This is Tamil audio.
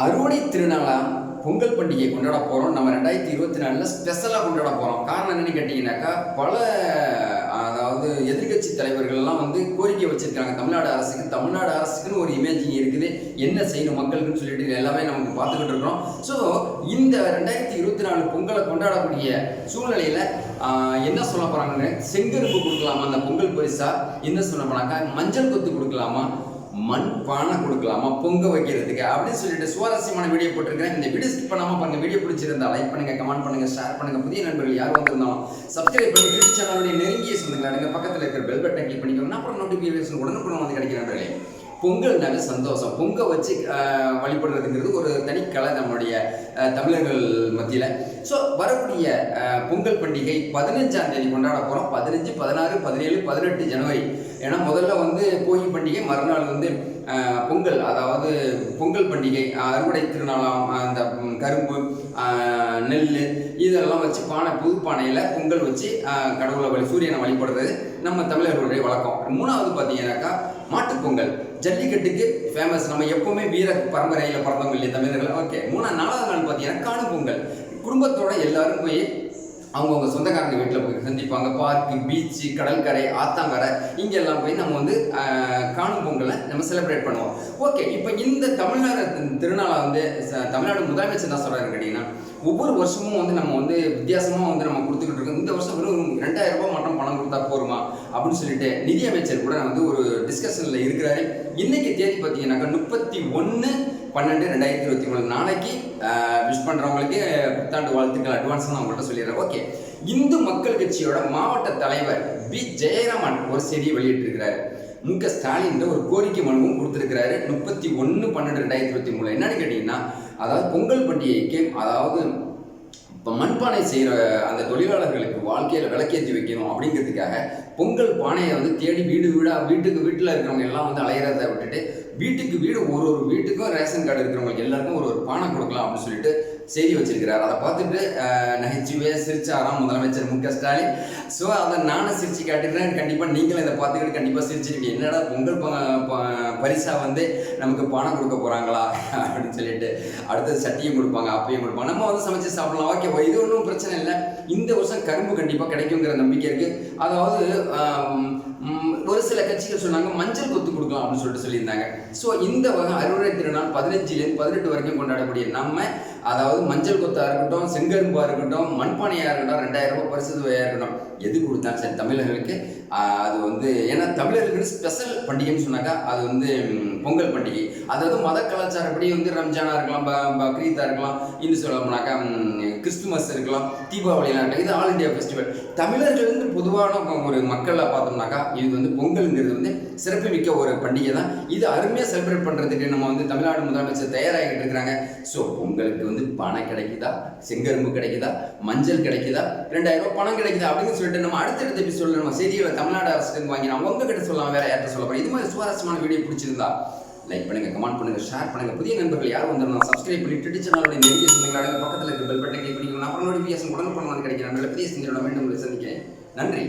அறுவடை திருநாளாம் பொங்கல் பண்டிகை கொண்டாட போகிறோம் நம்ம ரெண்டாயிரத்தி இருபத்தி நாலில் ஸ்பெஷலாக கொண்டாட போகிறோம் காரணம் என்னென்னு கேட்டிங்கனாக்கா பல அதாவது எதிர்க்கட்சி தலைவர்கள்லாம் வந்து கோரிக்கை வச்சுருக்காங்க. தமிழ்நாடு அரசுக்கு தமிழ்நாடு அரசுக்குன்னு ஒரு இமேஜிங் இருக்குது. என்ன செய்யணும் மக்களுக்குன்னு சொல்லிட்டு எல்லாமே நமக்கு பார்த்துக்கிட்டு இருக்கிறோம். ஸோ இந்த ரெண்டாயிரத்தி இருபத்தி நாலு பொங்கலை கொண்டாடக்கூடிய சூழ்நிலையில் என்ன சொல்ல போகிறாங்கன்னு செங்கருப்பு கொடுக்கலாமா? அந்த பொங்கல் பரிசா? என்ன சொல்ல போனாக்கா மஞ்சள் கொத்து கொடுக்கலாமா? மண் பானை கொடுக்கலாமா? பொங்க வைக்கிறதுக்கு. அப்படின்னு சொல்லிட்டு சுவாரஸ்யமான வீடியோ போட்டிருக்கிறேன். இந்த வீடியோ ஸ்கிப் பண்ணாமல் பாருங்க. வீடியோ பிடிச்சிருந்தா லைக் பண்ணுங்க கமெண்ட் பண்ணுங்க ஷேர் பண்ணுங்க. புதிய நண்பர்கள் யார் வந்திருந்தாலும் சப்ஸ்கிரைப் பண்ணி யூடியூப் சேனலுடைய நெருங்கிய சொந்தங்களா எங்கள் பக்கத்தில் இருக்கிற பெல் பட்டன் கிளிக் பண்ணிக்கோங்க. அப்புறம் நோட்டிஃபிகேஷன் உடனுக்குடன் வந்து கிடைக்கிற நண்பர்களே பொங்கல்னாவே சந்தோஷம். பொங்கல் வச்சு வழிபடுறதுங்கிறது ஒரு தனி கலை நம்மளுடைய தமிழர்கள் மத்தியில். ஸோ வரக்கூடிய பொங்கல் பண்டிகை பதினஞ்சாம் தேதி கொண்டாட போகிறோம் பதினஞ்சு பதினாறு பதினேழு பதினெட்டு ஜனவரி. ஏன்னா முதல்ல வந்து போகி பண்டிகை மறுநாள் வந்து பொங்கல். அதாவது பொங்கல் பண்டிகை அறுவடை திருநாளாம் அந்த கரும்பு நெல் இதெல்லாம் வச்சு பானை புது பானையில் பொங்கல் வச்சு கடவுளை வழி சூரியனை வழிபடுறது நம்ம தமிழர்களுடைய வழக்கம். மூணாவது பார்த்தீங்கன்னாக்கா மாட்டுப்பொங்கல் ஜல்லிக்கட்டுக்கு ஃபேமஸ் நம்ம எப்பவுமே வீர பரம்பரையில் பிறந்தவங்க இல்லையா தமிழர்கள் ஓகே மூணா நாலாவது நாள் பார்த்தீங்கன்னா காணும் பொங்கல். குடும்பத்தோட எல்லாரும் போய் அவங்கவுங்க சொந்தக்காரங்க வீட்டில் போய் சந்திப்பாங்க. பார்க்கு பீச்சு கடற்கரை ஆத்தாங்கரை இங்கெல்லாம் போய் நம்ம வந்து காணும் பொங்கலை நம்ம செலிப்ரேட் பண்ணுவோம். ஓகே இப்போ இந்த தமிழ்நாடு திருநாளை வந்து ச- தமிழ்நாடு முதலமைச்சர் என்ன சொல்கிறாரு கேட்டிங்கன்னா ஒவ்வொரு வருஷமும் வந்து நம்ம வந்து வித்தியாசமாக வந்து நம்ம கொடுத்துக்கிட்டு இருக்கோம் இந்த வருஷம் வெறும் ரெண்டாயிரம் ரூபாய் மட்டும் பணம் கொடுத்தா போருமா அப்படின்னு சொல்லிட்டு நிதியமைச்சர் கூட வந்து ஒரு டிஸ்கஷனில் இருக்கிறாரு. இன்னைக்கு தேதி பார்த்தீங்கன்னாக்கா முப்பத்தி ஒன்று பன்னெண்டு ரெண்டாயிரத்தி இருபத்தி மூணு நாளைக்கு விஷ் பண்ணுறவங்களுக்கு புத்தாண்டு வாழ்த்துக்கள் அட்வான்ஸ் நான் உங்கள்கிட்ட சொல்லிடுறேன். ஓகே. இந்து மக்கள் கட்சியோட மாவட்ட தலைவர் பி ஜெயராமன் ஒரு செய்தியை வெளியிட்டிருக்கிறாரு. மு. க. ஸ்டாலின் ஒரு கோரிக்கை மனுவும் கொடுத்துருக்கிறாரு. முப்பத்தி ஒன்று பன்னெண்டு ரெண்டாயிரத்தி இருபத்தி மூணு. என்னன்னு கேட்டிங்கன்னா அதாவது பொங்கல் பண்டிகைக்கு அதாவது இப்போ மண்பானை செய்கிற அந்த தொழிலாளர்களுக்கு வாழ்க்கையில் விளக்கேற்றி வைக்கணும் அப்படிங்கிறதுக்காக பொங்கல் பானையை வந்து தேடி வீடு வீடாக வீட்டுக்கு வீட்டில் இருக்கிறவங்க எல்லாம் வந்து அலையிறத விட்டுட்டு வீட்டுக்கு வீடு ஒரு ஒரு வீட்டுக்கும் ரேஷன் கார்டு இருக்கிறவங்களுக்கு எல்லாருக்கும் ஒரு ஒரு பானை கொடுக்கலாம் அப்படின்னு சொல்லிட்டு செய்தி வச்சிருக்கிறார். அதை பார்த்துட்டு அஹ், நகைச்சுவையாக சிரிச்சாராம் முதலமைச்சர் மு க ஸ்டாலின். ஸோ அதை நானும் சிரிச்சு காட்டுறேன் கண்டிப்பாக நீங்களும் இதை பார்த்துக்கிட்டு கண்டிப்பாக சிரிச்சிருக்கீங்க என்னடா பொங்கல் ப- ப- பரிசா வந்து நமக்கு பணம் கொடுக்க போகிறாங்களா அப்படின்னு சொல்லிட்டு அடுத்தது சட்டியும் கொடுப்பாங்க அப்பையும் கொடுப்பாங்க. நம்ம வந்து சமைச்சு சாப்பிடலாம். ஓகே இது ஒன்றும் பிரச்சனை இல்லை. இந்த வருஷம் கரும்பு கண்டிப்பாக கிடைக்குங்கிற நம்பிக்கை இருக்குது அதாவது ஒரு சில கட்சிகள் சொன்னாங்க மஞ்சள் கொத்து கொடுக்கலாம் அப்படின்னு சொல்லிட்டு சொல்லியிருந்தாங்க. ஸோ இந்த வகை அறுவடை பதினஞ்சுலேருந்து பதினெட்டு வரைக்கும் கொண்டாடக்கூடிய நம்ம அதாவது மஞ்சள் கொத்தா இருக்கட்டும் செங்கரும்பா இருக்கட்டும் மண்பானையாக இருக்கட்டும் ரெண்டாயிரம் ரூபாய் பரிசு தொகையாக இருக்கட்டும் எது கொடுத்தாலும் சரி தமிழர்களுக்கு அது வந்து ஏன்னா தமிழர்களுக்கு ஸ்பெஷல் பண்டிகைன்னு சொன்னாக்கா அது வந்து பொங்கல் பண்டிகை. அதாவது மத கலாச்சாரப்படி வந்து ரம்ஜானா இருக்கலாம் ப- இருக்கலாம் இன்னும் சொல்லணும்னாக்கா கிறிஸ்துமஸ் இருக்கலாம் தீபாவளிலாம் இருக்கலாம் இது ஆல் இந்தியா ஃபெஸ்டிவல் தமிழர்கள் வந்து பொதுவான ஒரு மக்களாக பார்த்தோம்னாக்கா இது வந்து பொங்கல்ங்கிறது வந்து சிறப்புமிக்க ஒரு பண்டிகை தான் இது அருமையாக செலிப்ரேட் பண்ணுறதுக்கு நம்ம வந்து தமிழ்நாடு முதலமைச்சர் தயாராகிட்டு இருக்கிறாங்க. ஸோ உங்களுக்கு வந்து பணம் கிடைக்குதா? செங்கரும்பு கிடைக்குதா? மஞ்சள் கிடைக்குதா? ரெண்டாயிரம் ரூபாய் பணம் கிடைக்குதா? அப்படின்னு சொல்லிட்டு நம்ம அடுத்தடுத்த எபிசோடில் நம்ம செய்திகளை தமிழ்நாடு அரசுக்கு வாங்கி நான் உங்ககிட்ட சொல்லலாம். வேற யார்கிட்ட சொல்ல போறேன் இது மாதிரி சுவாரஸ்யமான வீடியோ பிடிச்சிருந்தா லைக் பண்ணுங்க கமெண்ட் பண்ணுங்க ஷேர் பண்ணுங்க. புதிய நண்பர்கள் யார் வந்திருந்தா சப்ஸ்கிரைப் பண்ணி ட்விட்டர் சேனலோட நெருங்கிய சொந்தங்களோட பக்கத்தில் இருக்க பெல் பட்டன் கிளிக் பண்ணிக்கணும் அப்புறம் நோட்டிஃபிகேஷன் உடனுக்குடன் கிடைக்கிற நல்ல புதிய செஞ்சோட மீண்டும் உங்களை சந்திக்கிறேன். நன்றி.